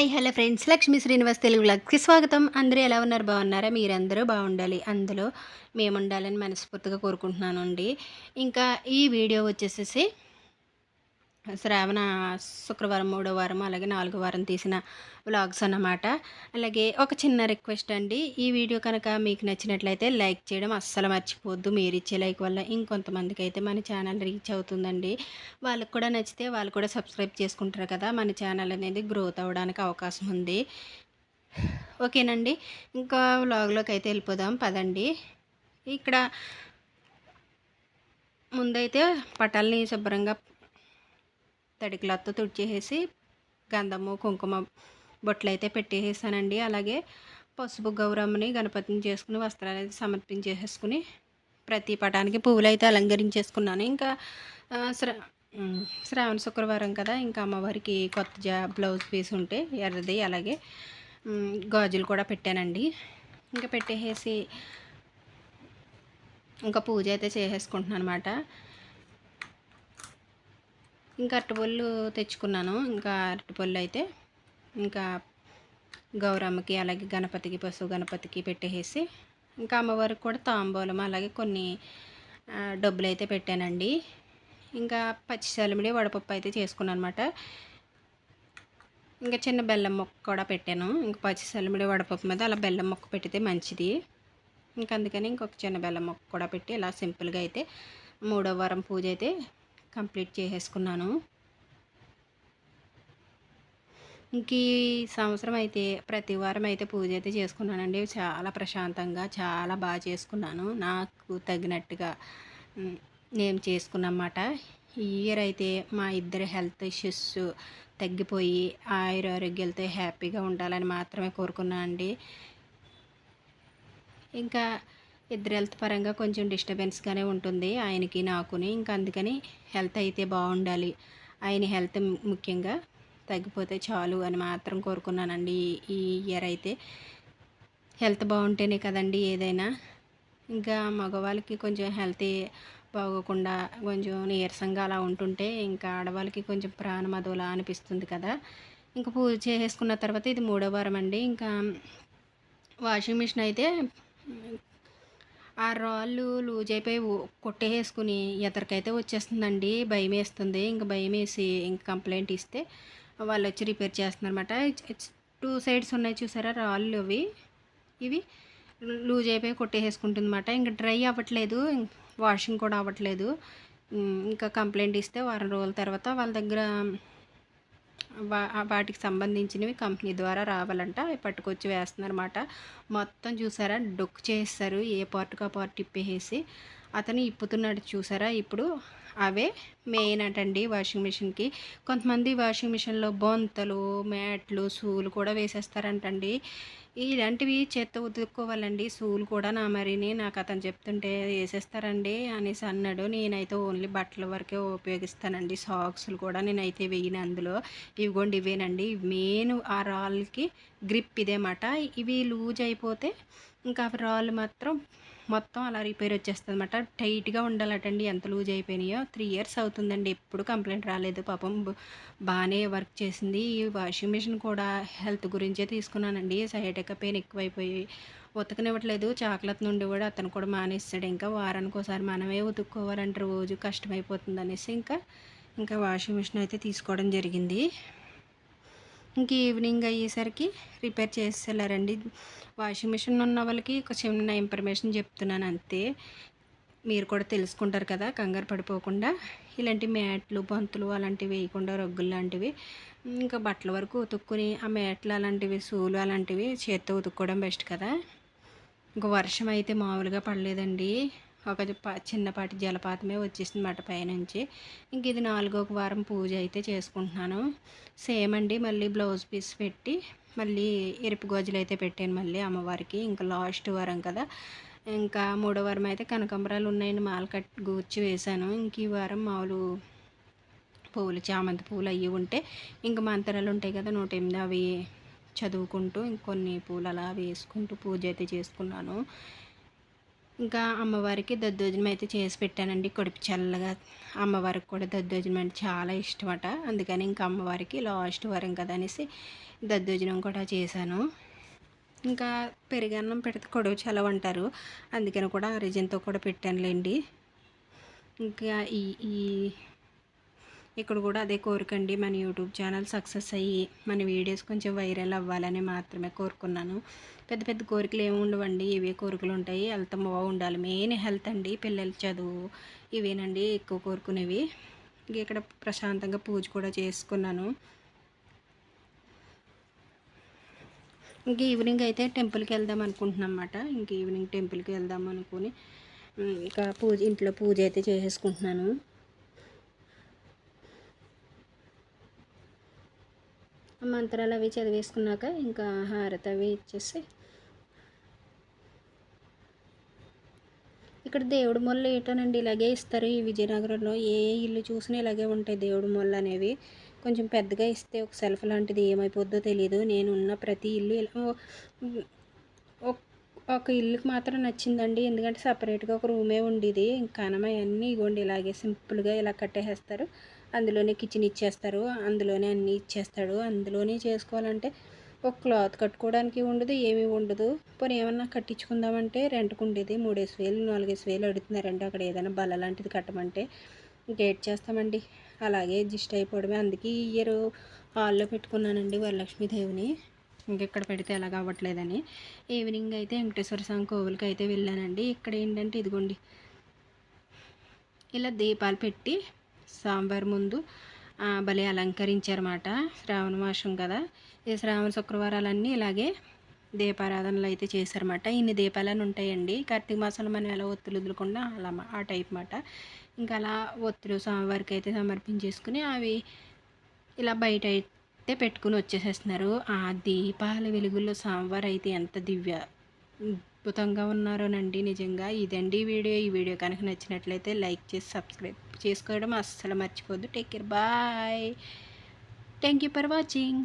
Hi hello friends. Lakshmi Srinivas Telugu వ్లాగ్స్కి స్వాగతం. అందరూ ఎలా ఉన్నారు? బాగున్నారా? మీరందరూ బాగుండాలి. అందులో మేము ఉండాలని మనస్ఫూర్తిగా కోరుకుంటున్నాను అండి ఇంకా ఈ వీడియో వచ్చేసేసి శ్రావణ శుక్రవారం మూడో వారం అలాగే నాలుగో వారం తీసిన వ్లాగ్స్ అన్నమాట. అలాగే ఒక చిన్న రిక్వెస్ట్ అండి. ఈ వీడియో కనుక మీకు నచ్చినట్లయితే లైక్ చేయడం అస్సలు మర్చిపోవద్దు. మీరు ఇచ్చే లైక్ వల్ల ఇంకొంతమందికి అయితే మన ఛానల్ రీచ్ అవుతుందండి. వాళ్ళకి కూడా నచ్చితే వాళ్ళు కూడా సబ్స్క్రైబ్ చేసుకుంటారు కదా. మన ఛానల్ అనేది గ్రోత్ అవ్వడానికి అవకాశం ఉంది. ఓకేనండి. ఇంకా వ్లాగ్లోకి అయితే వెళ్ళిపోదాం. పదండి. ఇక్కడ ముందైతే పటాలని శుభ్రంగా తడి క్లాత్తో తుడిచేసేసి గంధము కుంకుమ బొట్లు అయితే పెట్టేసానండి అలాగే పసుపు గౌరమ్మని గణపతిని చేసుకుని వస్త్రాలు అయితే సమర్పించేసుకుని ప్రతి పటానికి పువ్వులు అయితే అలంకరించేసుకున్నాను. ఇంకా శ్రా శ్రావణ శుక్రవారం కదా ఇంకా అమ్మవారికి కొత్త జా బ్లౌజ్ పీస్ ఉంటే ఎర్రది అలాగే గాజులు కూడా పెట్టానండి. ఇంకా పెట్టేసి ఇంకా పూజ అయితే చేసేసుకుంటున్నాను అనమాట ఇంకా అరటిపళ్ళు తెచ్చుకున్నాను. ఇంకా అరటిపళ్ళు అయితే ఇంకా గౌరమ్మకి అలాగే గణపతికి పశువు గణపతికి పెట్టేసి ఇంకా అమ్మవారికి కూడా తాంబూలం అలాగే కొన్ని డబ్బులు అయితే పెట్టానండి. ఇంకా పచ్చిసలమిడి వడపప్పు అయితే చేసుకున్నాను అనమాట ఇంకా చిన్న బెల్లం మొక్క కూడా పెట్టాను. ఇంకా పచ్చిసలమిడి వడపప్పు మీద అలా బెల్లం మొక్క పెడితే మంచిది. ఇంకా అందుకని ఇంకొక చిన్న బెల్లం మొక్క కూడా పెట్టి ఇలా సింపుల్గా అయితే మూడో వారం పూజ అయితే కంప్లీట్ చేసేసుకున్నాను. ఇంక ఈ సంవత్సరం అయితే ప్రతి వారం అయితే పూజ అయితే చేసుకున్నానండి. చాలా ప్రశాంతంగా చాలా బాగా చేసుకున్నాను. నాకు తగినట్టుగా నేను చేసుకున్నమాట. ఈ ఇయర్ అయితే మా ఇద్దరి హెల్త్ ఇష్యూస్ తగ్గిపోయి ఆయుర ఆరోగ్యాలతో హ్యాపీగా ఉండాలని మాత్రమే కోరుకున్నాను అండి. ఇంకా ఇద్దరు హెల్త్ పరంగా కొంచెం డిస్టర్బెన్స్గానే ఉంటుంది. ఆయనకి నాకుని ఇంకా అందుకని హెల్త్ అయితే బాగుండాలి. ఆయన హెల్త్ ముఖ్యంగా తగ్గిపోతే చాలు అని మాత్రం కోరుకున్నానండి ఈ ఇయర్ అయితే. హెల్త్ బాగుంటేనే కదండి ఏదైనా. ఇంకా మగవాళ్ళకి కొంచెం హెల్త్ బాగోకుండా కొంచెం నీరసంగా అలా ఉంటుంటే ఇంకా ఆడవాళ్ళకి కొంచెం ప్రాణం అదోలా అనిపిస్తుంది కదా. ఇంకా పూజ చేసుకున్న తర్వాత ఇది మూడో వారం అండి ఇంకా వాషింగ్ మిషన్ అయితే ఆ రాళ్ళు లూజ్ అయిపోయి కొట్టేసుకుని ఎదరికైతే వచ్చేస్తుందండి. భయం వేస్తుంది ఇంక భయం వేసి ఇంక కంప్లైంట్ ఇస్తే వాళ్ళు వచ్చి రిపేర్ చేస్తున్నారన్నమాట. టూ సైడ్స్ ఉన్నాయి చూసారా రాళ్ళు అవి? ఇవి లూజ్ అయిపోయి కొట్టేసుకుంటుంది అనమాట ఇంకా డ్రై అవ్వట్లేదు. వాషింగ్ కూడా అవ్వట్లేదు. ఇంకా కంప్లైంట్ ఇస్తే వారం రోజుల తర్వాత వాళ్ళ దగ్గర వాటికి సంబంధించినవి కంపెనీ ద్వారా రావాలంట. పట్టుకొచ్చి వేస్తున్నారన్నమాట. మొత్తం చూసారా? డొక్కు చేస్తారు ఏ పార్ట్కి ఆ పార్ట్ ఇప్పేసి అతను ఇప్పుతున్నాడు చూసారా? ఇప్పుడు అవే మెయిన్ అటండి వాషింగ్ మిషన్కి కొంతమంది వాషింగ్ మిషన్లో బొంతలు మ్యాట్లు సూలు కూడా వేసేస్తారంటండి. ఇలాంటివి చేత్తో ఉతుక్కోవాలండి. సూలు కూడా నా మరిని నాకు అతను చెప్తుంటే వేసేస్తారండి అనేసి అన్నాడు. నేనైతే ఓన్లీ బట్టల వరకే ఉపయోగిస్తానండి. సాక్స్లు కూడా నేనైతే వేయను అందులో. ఇవిగోండి ఇవేనండి మెయిన్ ఆ రాళ్ళకి గ్రిప్ ఇదేమాట. ఇవి లూజ్ అయిపోతే ఇంకా రాళ్ళు మాత్రం మొత్తం అలా రిపేర్ వచ్చేస్తుంది అనమాట టైట్గా ఉండాలటండి. ఎంత లూజ్ అయిపోయినాయో త్రీ ఇయర్స్ అవుతుందండి. ఎప్పుడు కంప్లైంట్ రాలేదు. పాపం బాగానే వర్క్ చేసింది. ఈ వాషింగ్ మిషన్ కూడా హెల్త్ గురించే తీసుకున్నానండి. సైడ్ పెయిన్ ఎక్కువైపోయి ఉతకనివ్వట్లేదు. చాక్లెట్ నుండి కూడా అతను కూడా మానేస్తాడు. ఇంకా వారానికి ఒకసారి మనమే ఉతుక్కోవాలంటే రోజు కష్టమైపోతుంది అనేసి ఇంకా ఇంకా వాషింగ్ మిషన్ అయితే తీసుకోవడం జరిగింది. ఇంక ఈవినింగ్ అయ్యేసరికి రిపేర్ చేసేలారండి. వాషింగ్ మిషన్ ఉన్న వాళ్ళకి ఒక చిన్న ఇన్ఫర్మేషన్ చెప్తున్నాను అంతే. మీరు కూడా తెలుసుకుంటారు కదా కంగారు పడిపోకుండా. ఇలాంటి మ్యాట్లు బంతులు అలాంటివి వేయకుండా రగ్గులు లాంటివి ఇంకా బట్టల వరకు ఉతుక్కుని ఆ మ్యాట్లు అలాంటివి సూలు అలాంటివి చేత్తో ఉతుక్కోవడం బెస్ట్ కదా. ఇంకా వర్షం అయితే మామూలుగా పడలేదండి. ఒక చిన్నపాటి జలపాతమే వచ్చేసింది మాట పైనుంచి. ఇంక ఇది నాలుగో వారం పూజ అయితే చేసుకుంటున్నాను. సేమ్ అండి మళ్ళీ బ్లౌజ్ పీస్ పెట్టి మళ్ళీ ఎరుపు గోజులు అయితే పెట్టాను మళ్ళీ అమ్మవారికి. ఇంకా లాస్ట్ వారం కదా. ఇంకా మూడో వారం అయితే కనకంబరాలు ఉన్నాయని మాల కట్ గూర్చి వేశాను. ఇంక ఈ వారం మామూలు పువ్వులు చామంతి పువ్వులు అవి ఉంటే ఇంకా మంతరాలు ఉంటాయి కదా నూట ఎనిమిది అవి చదువుకుంటూ ఇంకొన్ని పూలు అలా వేసుకుంటూ పూజ అయితే చేసుకున్నాను. ఇంకా అమ్మవారికి దద్దోజనం అయితే చేసి పెట్టానండి కడుపు చల్లగా. అమ్మవారికి కూడా దద్దోజనం అంటే చాలా ఇష్టమట. అందుకని ఇంకా అమ్మవారికి లాస్ట్ వారం కదా అనేసి దద్దోజనం కూడా చేశాను. ఇంకా పెరుగన్నం పెడితే కొడవ చలవ అంటారు. అందుకని కూడా అరిజన్తో కూడా పెట్టానులేండి. ఇంకా ఈ ఈ ఇక్కడ కూడా అదే కోరికండి. మన యూట్యూబ్ ఛానల్ సక్సెస్ అయ్యి మన వీడియోస్ కొంచెం వైరల్ అవ్వాలని మాత్రమే కోరుకున్నాను. పెద్ద పెద్ద కోరికలు ఏమి ఉండవండి. ఇవే కోరికలు ఉంటాయి. హెల్త్ బాగుండాలి మెయిన్ హెల్త్ అండి. పిల్లల చదువు ఇవేనండి ఎక్కువ కోరుకునేవి. ఇక్కడ ప్రశాంతంగా పూజ కూడా చేసుకున్నాను. ఇంక ఈవినింగ్ అయితే టెంపుల్కి వెళ్దాం అనుకుంటున్నాం అన్నమాట. ఇంక ఈవినింగ్ టెంపుల్కి వెళ్దాం అనుకుని ఇంకా పూజ ఇంట్లో పూజ అయితే చేసేసుకుంటున్నాను మంత్రాలు అవి చదివేసుకున్నాక ఇంకా హారత అవి ఇచ్చేసి ఇక్కడ దేవుడు మొల్ల ఏటోనండి ఇలాగే ఇస్తారు ఈ విజయనగరంలో. ఏ ఇల్లు చూసినా ఇలాగే ఉంటాయి దేవుడు మొల్ల అనేవి. కొంచెం పెద్దగా ఇస్తే ఒక సెల్ఫ్ లాంటిది ఏమైపోద్దో తెలియదు నేను ఉన్న ప్రతి ఇల్లు ఒక ఇల్లుకి మాత్రం నచ్చిందండి. ఎందుకంటే సపరేట్గా ఒక రూమే ఉండేది. ఇంకా అన్నీ ఇగోండి ఇలాగే సింపుల్గా ఇలా కట్టేసేస్తారు. అందులోనే కిచెన్ ఇచ్చేస్తారు అందులోనే అన్నీ ఇచ్చేస్తాడు. అందులోనే చేసుకోవాలంటే ఒక క్లాత్ కట్టుకోవడానికి ఉండదు ఏమీ ఉండదు. పోనీ ఏమన్నా కట్టించుకుందామంటే రెంట్కి ఉండేది మూడేసి వేలు నాలుగేసి వేలు అడుగుతున్నారండి. అక్కడ ఏదైనా బల లాంటిది కట్టమంటే గేట్ చేస్తామండి. అలాగే అడ్జస్ట్ అయిపోవడమే. అందుకే ఈ ఇయర్ హాల్లో పెట్టుకున్నానండి వరలక్ష్మీదేవిని. ఇంకెక్కడ పెడితే ఎలాగ అవ్వట్లేదని. ఈవినింగ్ అయితే వెంకటేశ్వర స్వామి కోవులకి అయితే వెళ్ళానండి. ఇక్కడ ఏంటంటే ఇదిగోండి. ఇలా దీపాలు పెట్టి సాంబార్ ముందు భలే అలంకరించారన్నమాట శ్రావణ మాసం కదా. ఈ శ్రావణ శుక్రవారాలన్నీ ఇలాగే దీపారాధనలు అయితే చేశారన్నమాట. ఇన్ని దీపాలను ఉంటాయండి. కార్తీక మాసంలో మనం ఎలా ఒత్తులు వదులుకుండా అలా ఆ టైప్ మాట ఇంకా అలా ఒత్తులు స్వామివారికి అయితే సమర్పించేసుకుని అవి ఇలా బయట అయితే పెట్టుకుని వచ్చేసేస్తున్నారు. ఆ దీపాల వెలుగుల్లో స్వామివారు అయితే ఎంత దివ్య అద్భుతంగా ఉన్నారోనండి. నిజంగా ఇదండి వీడియో. ఈ వీడియో కనుక నచ్చినట్లయితే లైక్ చేసి సబ్స్క్రైబ్ చేసుకోవడం అస్సలు మర్చిపోద్దు take care. Bye. Thank you for watching.